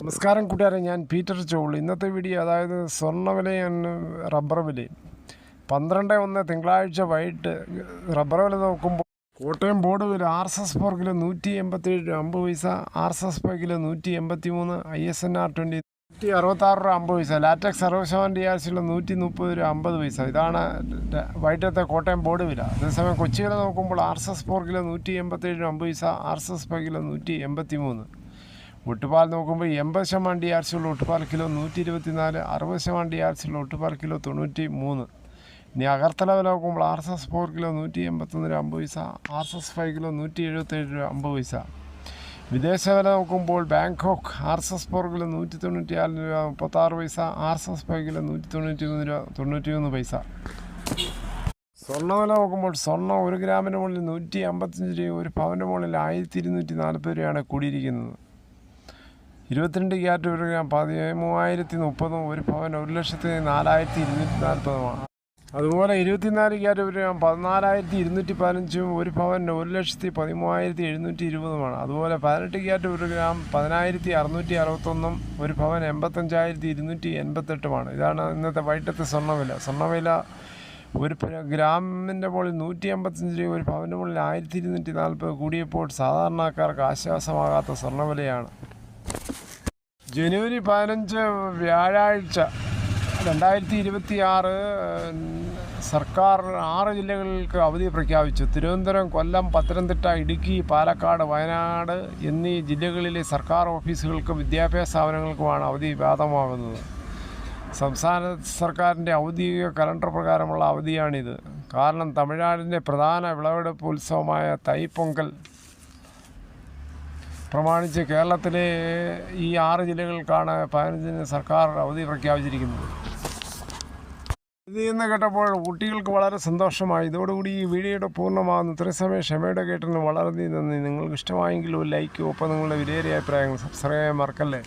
നമസ്കാരം കൂട്ടുകാരെ ഞാൻ പീറ്റർ ചോൾ ഇന്നത്തെ വീഡിയോ അതായത് സ്വർണവിലയും റബ്ബർ വിലയും പന്ത്രണ്ട് ഒന്ന് തിങ്കളാഴ്ച വൈകിട്ട് റബ്ബർ വില നോക്കുമ്പോൾ കോട്ടയം ബോർഡ് വില R S S four kilo നൂറ്റി എൺപത്തേഴ് രൂപ അമ്പത് പൈസ R S S five kilo നൂറ്റി എൺപത്തി മൂന്ന് I S N R twenty നൂറ്റി അറുപത്താറ് രൂപ അമ്പത് പൈസ ലാറ്റക്സ് അറുപത് ശതമാനം ഡി ആർ സിയിലെ നൂറ്റി മുപ്പത് രൂപ അമ്പത് പൈസ. ഇതാണ് വൈകിട്ടത്തെ കോട്ടയം ബോർഡ് വില. അതേസമയം കൊച്ചി വില നോക്കുമ്പോൾ R S S four kilo നൂറ്റി എൺപത്തേഴ് രൂപ അമ്പത് പൈസ R S S five kilo നൂറ്റി എൺപത്തി മൂന്ന് ഒട്ടുപാൽ നോക്കുമ്പോൾ എൺപത് ശതമാനം ഡി ആർ സിയുള്ള ഒട്ടുപാൽ കിലോ നൂറ്റി ഇരുപത്തി നാല് അറുപത് ശതമാനം ഡി ആർ സിയുള്ള ഒട്ടുപാൽ കിലോ തൊണ്ണൂറ്റി മൂന്ന് ഇനി അകർത്തല വില നോക്കുമ്പോൾ R S S four kilo നൂറ്റി എൺപത്തൊന്ന് രൂപ അമ്പത് പൈസ R S S five kilo നൂറ്റി എഴുപത്തേഴ് രൂപ അമ്പത് പൈസ. വിദേശ വില നോക്കുമ്പോൾ Bangkok R S S four kilo നൂറ്റി തൊണ്ണൂറ്റി നാല് രൂപ മുപ്പത്താറ് പൈസ R S S five kilo നൂറ്റി തൊണ്ണൂറ്റി മൂന്ന് രൂപ തൊണ്ണൂറ്റി മൂന്ന് പൈസ. സ്വർണ വില നോക്കുമ്പോൾ സ്വർണം ഒരു ഗ്രാമിന് മുകളിൽ നൂറ്റി അമ്പത്തഞ്ച് രൂപ ഒരു പവന്റെ മുകളിൽ ആയിരത്തി ഇരുന്നൂറ്റി നാൽപ്പത് രൂപയാണ് കൂടിയിരിക്കുന്നത്. ഇരുപത്തിരണ്ട് ക്യാരറ്റ് ഒരു ഗ്രാം പതിമൂവായിരത്തി മുപ്പതും ഒരു പവൻ ഒരു ലക്ഷത്തി നാലായിരത്തി ഇരുന്നൂറ്റി നാൽപ്പതുമാണ് അതുപോലെ ഇരുപത്തിനാല് ക്യാരറ്റ് ഒരു ഗ്രാം പതിനാലായിരത്തി ഇരുന്നൂറ്റി പതിനഞ്ചും ഒരു പവൻ ഒരു ലക്ഷത്തി പതിമൂവായിരത്തി എഴുന്നൂറ്റി ഇരുപതുമാണ് അതുപോലെ പതിനെട്ട് ക്യാരറ്റ് ഒരു ഗ്രാം പതിനായിരത്തി അറുന്നൂറ്റി അറുപത്തൊന്നും ഒരു പവൻ എൺപത്തഞ്ചായിരത്തി ഇരുന്നൂറ്റി എൺപത്തെട്ടുമാണ് ഇതാണ് ഇന്നത്തെ വൈകിട്ടത്തെ സ്വർണവില സ്വർണവില ഒരു ഗ്രാമിന്റെ മുകളിൽ നൂറ്റി അമ്പത്തഞ്ച് രൂപ ഒരു പവന്റെ മുകളിൽ ആയിരത്തി ഇരുന്നൂറ്റി നാൽപ്പത് കൂടിയപ്പോൾ സാധാരണക്കാർക്ക് ആശ്വാസമാകാത്ത സ്വർണവിലയാണ് ജനുവരി പതിനഞ്ച് വ്യാഴാഴ്ച രണ്ടായിരത്തി ഇരുപത്തി ആറ് സർക്കാർ ആറ് ജില്ലകൾക്ക് അവധി പ്രഖ്യാപിച്ചു. തിരുവനന്തപുരം കൊല്ലം പത്തനംതിട്ട ഇടുക്കി പാലക്കാട് വയനാട് എന്നീ ജില്ലകളിലെ സർക്കാർ ഓഫീസുകൾക്കും വിദ്യാഭ്യാസ സ്ഥാപനങ്ങൾക്കുമാണ് അവധി ബാധമാകുന്നത് സംസ്ഥാന സർക്കാരിന്റെ ഔദ്യോഗിക കലണ്ടർ പ്രകാരമുള്ള അവധിയാണിത്. കാരണം തമിഴ്നാടിന്റെ പ്രധാന വിളവെടുപ്പ് ഉത്സവമായ തൈപ്പൊങ്കൽ പ്രമാണിച്ച് കേരളത്തിലെ ഈ ആറ് ജില്ലകൾക്കാണ് പതിനഞ്ചിന് സർക്കാർ അവധി പ്രഖ്യാപിച്ചിരിക്കുന്നത്. ഇതെന്ന് കേട്ടപ്പോൾ കുട്ടികൾക്ക് വളരെ സന്തോഷമായി. ഇതോടുകൂടി ഈ വീഡിയോയുടെ പൂർണമാകുന്നു. ഇത്രയും ക്ഷമയുടെ കേട്ടിന് വളരെ നന്ദി നിങ്ങൾക്ക് ഇഷ്ടമായെങ്കിൽ ഒരു ലൈക്ക് ഒപ്പം നിങ്ങളുടെ വിലയേറിയ അഭിപ്രായങ്ങൾ സബ്സ്ക്രൈബ് ചെയ്യാൻ മറക്കല്ലേ?